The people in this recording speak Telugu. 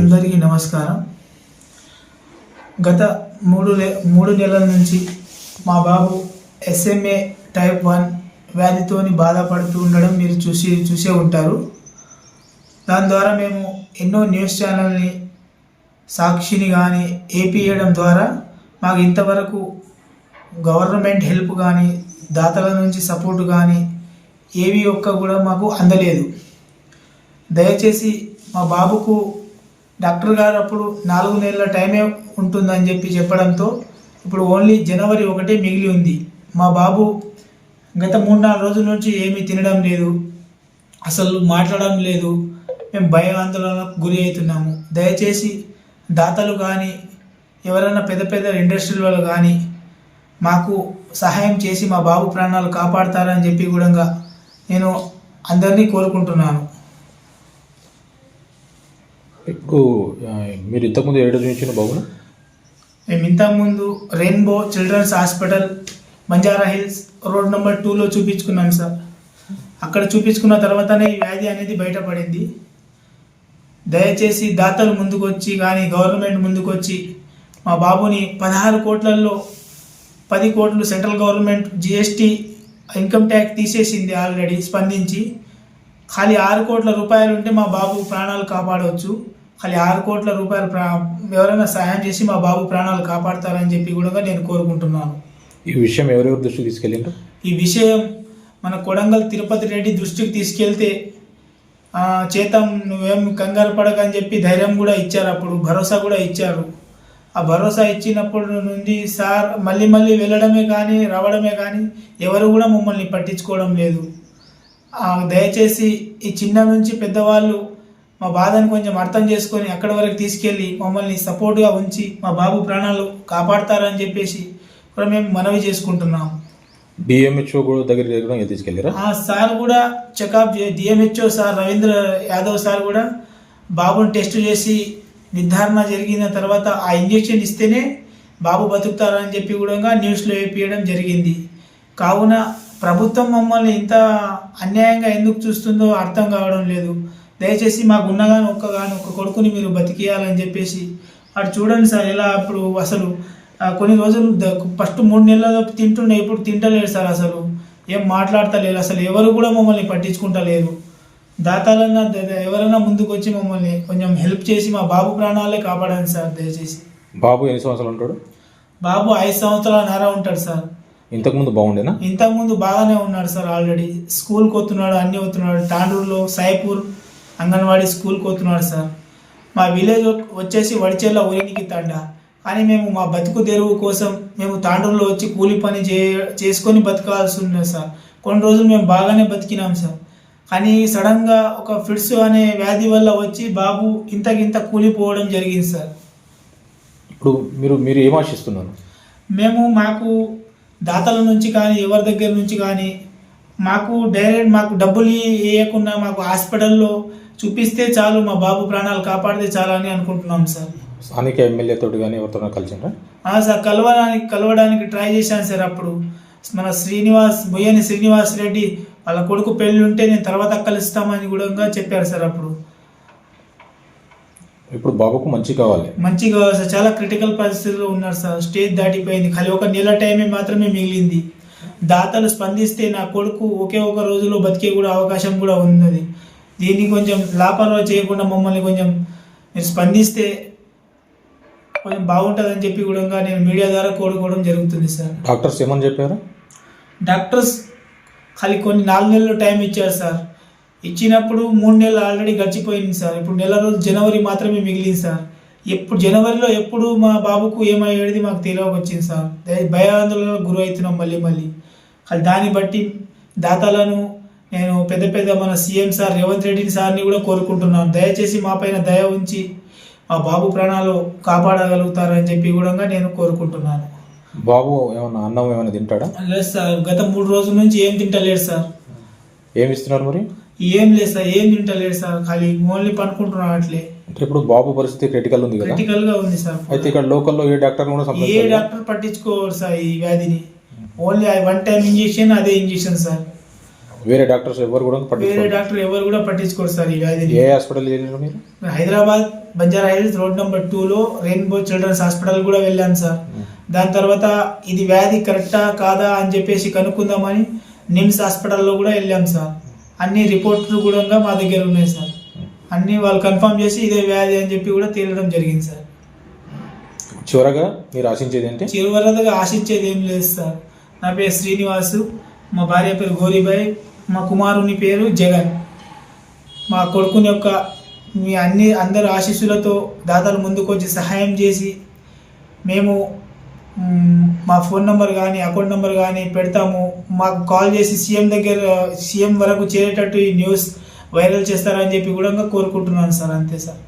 అందరికీ నమస్కారం. గత మూడు మూడు నెలల నుంచి మా బాబు ఎస్ఎంఏ టైప్ వన్ వ్యాధితోని బాధపడుతూ ఉండడం మీరు చూసి చూసే ఉంటారు. దాని ద్వారా మేము ఎన్నో న్యూస్ ఛానల్ని సాక్షిని కానీ ఏపీయడం ద్వారా మాకు ఇంతవరకు గవర్నమెంట్ హెల్ప్ కానీ దాతల నుంచి సపోర్ట్ కానీ ఏవి ఒక్క కూడా మాకు అందలేదు. దయచేసి మా బాబుకు డాక్టర్ గారు అప్పుడు నాలుగు నెలల టైమే ఉంటుందని చెప్పి చెప్పడంతో ఇప్పుడు ఓన్లీ జనవరి ఒకటే మిగిలి ఉంది. మా బాబు గత మూడు నాలుగు రోజుల నుంచి ఏమీ తినడం లేదు అసలు మాట్లాడడం లేదు. మేము భయాందోళనకు గురి అవుతున్నాము. దయచేసి దాతలు కానీ ఎవరైనా పెద్ద పెద్ద ఇండస్ట్రీల వాళ్ళు కానీ మాకు సహాయం చేసి మా బాబు ప్రాణాలు కాపాడతారని చెప్పి కూడా నేను అందరినీ కోరుకుంటున్నాను. మీకు మీరు ఇంతకుముందు ఏడు చూపించిన బాబునా? మేము ఇంతకుముందు rainbow children's hospital Banjara hills road number టూలో చూపించుకున్నాం సార్. అక్కడ చూపించుకున్న తర్వాతనే ఈ వ్యాధి అనేది బయటపడింది. దయచేసి దాతలు ముందుకొచ్చి కానీ గవర్నమెంట్ ముందుకొచ్చి మా బాబుని పదహారు కోట్లలో పది కోట్లు central government GST income tax తీసేసింది ఆల్రెడీ స్పందించి. ఖాళీ ఆరు కోట్ల రూపాయలు ఉంటే మా బాబు ప్రాణాలు కాపాడవచ్చు ఖాళీ ఆరు కోట్ల రూపాయలు ప్రా ఎవరైనా సహాయం చేసి మా బాబు ప్రాణాలు కాపాడతారని చెప్పి కూడా నేను కోరుకుంటున్నాను. ఈ విషయం ఎవరెవరి దృష్టికి తీసుకెళ్ళిండ్రు? ఈ విషయం మన కొడంగల్ తిరుపతి రెడ్డి దృష్టికి తీసుకెళ్తే చేతం నువ్వేం కంగారు పడకని చెప్పి ధైర్యం కూడా ఇచ్చారు. అప్పుడు భరోసా కూడా ఇచ్చారు. ఆ భరోసా ఇచ్చినప్పుడు నుండి సార్ మళ్ళీ మళ్ళీ వెళ్ళడమే కానీ రావడమే కానీ ఎవరు కూడా మమ్మల్ని పట్టించుకోవడం లేదు. దయచేసి ఈ చిన్న నుంచి పెద్దవాళ్ళు మా బాధను కొంచెం అర్థం చేసుకొని అక్కడి వరకు తీసుకెళ్ళి మమ్మల్ని సపోర్ట్గా ఉంచి మా బాబు ప్రాణాలు కాపాడతారని చెప్పేసి కూడా మేము మనవి చేసుకుంటున్నాం. డిఎంహెచ్ఓ కూడా దగ్గర దగ్గర తీసుకెళ్ళారా? ఆ సార్ కూడా checkup DMHO sir Ravindra Yadav sir కూడా బాబుని టెస్ట్ చేసి నిర్ధారణ జరిగిన తర్వాత ఆ ఇంజెక్షన్ ఇస్తేనే బాబు బతుకుతారని చెప్పి కూడా న్యూస్లో వేపించడం జరిగింది. కావున ప్రభుత్వం మమ్మల్ని ఇంత అన్యాయంగా ఎందుకు చూస్తుందో అర్థం కావడం లేదు. దయచేసి మాకు ఉన్నగాని ఒక్కగాని ఒక్క కొడుకుని మీరు బతికేయాలని చెప్పేసి అటు చూడండి సార్ ఎలా అప్పుడు అసలు కొన్ని రోజులు ఫస్ట్ మూడు నెలల తింటుండే ఇప్పుడు తింటలేరు సార్ అసలు. ఏం మాట్లాడతలేరు అసలు ఎవరు కూడా మమ్మల్ని పట్టించుకుంటలేరు. దాతాలన్నా ఎవరైనా ముందుకు వచ్చి మమ్మల్ని కొంచెం హెల్ప్ చేసి మా బాబు ప్రాణాలే కాపాడండి సార్ దయచేసి. బాబు ఎన్ని సంవత్సరాలు ఉంటాడు? బాబు ఐదు సంవత్సరాల నేర ఉంటాడు సార్. ఇంతకుముందు బాగుండేనా? ఇంతకుముందు బాగానే ఉన్నాడు సార్ ఆల్రెడీ. స్కూల్కి వస్తున్నాడు అన్నీ వస్తున్నాడు తాండూరులో సాయిపూర్ అంగన్వాడీ స్కూల్కి వస్తున్నాడు సార్. మా విలేజ్ వచ్చేసి వడిచేళ్ళ ఊరికి తండ కానీ మేము మా బతుకు తెరువు కోసం మేము తాండూరులో వచ్చి కూలి పని చే చేసుకొని బతకాల్సి ఉన్నది సార్. కొన్ని రోజులు మేము బాగానే బతికినాం సార్. కానీ సడన్గా ఒక ఫిట్స్ అనే వ్యాధి వల్ల వచ్చి బాబు ఇంతకింత కూలిపోవడం జరిగింది సార్. ఇప్పుడు మీరు మీరు ఏం ఆశిస్తున్నారు? మేము మాకు దాతల నుంచి కానీ ఎవరి దగ్గర నుంచి కానీ మాకు డైరెక్ట్ మాకు డబ్బులు వేయకుండా మాకు హాస్పిటల్లో చూపిస్తే చాలు మా బాబు ప్రాణాలు కాపాడితే చాలు అని అనుకుంటున్నాం సార్. స్థానిక ఎమ్మెల్యే తోటి కానీ ఎవరితో కలిసిండ్రా? ఆ సార్ కలవడానికి కలవడానికి ట్రై చేశాను సార్ అప్పుడు. మన శ్రీనివాస్ బొయ్యని శ్రీనివాస్ రెడ్డి వాళ్ళ కొడుకు పెళ్ళి ఉంటే నేను తర్వాత కలుస్తామని కూడా చెప్పారు సార్ అప్పుడు. ఇప్పుడు బాబుకు మంచి కావాలి. మంచిగా సార్. చాలా క్రిటికల్ పరిస్థితిలో ఉన్నారు సార్. స్టేజ్ దాటిపోయింది. ఖాళీ ఒక నెల టైమే మాత్రమే మిగిలింది. దాతలు స్పందిస్తే నా కొడుకు ఒకే ఒక రోజులో బతికే కూడా అవకాశం కూడా ఉన్నది. దీన్ని కొంచెం లాపర్వా చేయకుండా మమ్మల్ని కొంచెం మీరు స్పందిస్తే కొంచెం బాగుంటుందని చెప్పి కూడా నేను మీడియా ద్వారా కోరుకోవడం జరుగుతుంది సార్. డాక్టర్స్ ఏమని చెప్పారు? డాక్టర్స్ ఖాళీ కొన్ని నాలుగు నెలలు టైం ఇచ్చారు సార్. ఇచ్చినప్పుడు మూడు నెలలు ఆల్రెడీ గడిచిపోయింది సార్. ఇప్పుడు నెల రోజు జనవరి మాత్రమే మిగిలింది సార్. ఎప్పుడు జనవరిలో ఎప్పుడు మా బాబుకు ఏమయ్యేది మాకు తెలియక వచ్చింది సార్. భయాందోళనకు గురి అవుతున్నాం మళ్ళీ మళ్ళీ. దాన్ని బట్టి దాతలను నేను పెద్ద పెద్ద మన సీఎం సార్ రేవంత్ రెడ్డి సార్ని కూడా కోరుకుంటున్నాను. దయచేసి మా పైన దయ ఉంచి మా బాబు ప్రాణాలు కాపాడగలుగుతారని చెప్పి కూడా నేను కోరుకుంటున్నాను. బాబు ఏమన్నా అన్నం ఏమైనా తింటాడా? లేదు సార్ గత మూడు రోజుల నుంచి ఏం తింటలేడు సార్. ఏమి ఇస్తున్నారు మరి? ఏం లేదు సార్ ఏం తింటలేడు సార్ ఖాళీ ఓన్లీ పనుకుంటున్నాం అట్లే. అంటే ఇప్పుడు బాబు పరిస్థితి క్రిటికల్ ఉంది కదా? క్రిటికల్గా ఉంది సార్. అయితే ఇక్కడ లోకల్లో ఏ డాక్టర్ కూడా ఏ? డాక్టర్ పట్టించుకోరు సార్ ఈ వ్యాధిని. ఓన్లీ వన్ టైం ఇంజెక్షన్ అదే ఇంజెక్షన్ సార్. వేరే డాక్టర్స్ ఎవరు కూడా వేరే డాక్టర్ ఎవరు కూడా పట్టించుకోరు సార్ ఈ వ్యాధిని ఏ హాస్పిటల్ మీరు? Hyderabad Banjara hills road number టూలో రెయిన్బో చిల్డ్రన్స్ హాస్పిటల్ కూడా వెళ్ళాను సార్. దాని తర్వాత ఇది వ్యాధి కరెక్టా కాదా అని చెప్పేసి కనుక్కుందామని నిమ్స్ హాస్పిటల్లో కూడా వెళ్ళాం సార్. అన్ని రిపోర్ట్లు కూడా మా దగ్గర ఉన్నాయి సార్. అన్ని వాళ్ళు కన్ఫర్మ్ చేసి ఇదే వ్యాధి అని చెప్పి కూడా తేలడం జరిగింది సార్. చివరగా మీరు ఆశించేది ఏంటి? చివరదగా ఆశించేది ఏం లేదు సార్. నా పేరు శ్రీనివాసు. మా భార్య పేరు గోరీబాయ్. మా కుమారుని పేరు జగన్. మా కొడుకుని యొక్క మీ అన్ని అందరి ఆశీస్సులతో దాతలు ముందుకొచ్చి సహాయం చేసి మేము మా ఫోన్ నెంబర్ కానీ అకౌంట్ నెంబర్ కానీ పెడతాము. మాకు కాల్ చేసి సీఎం దగ్గర సీఎం వరకు చేరేటట్టు ఈ న్యూస్ వైరల్ చేస్తారని చెప్పి కూడా కోరుకుంటున్నాను సార్. అంతే సార్.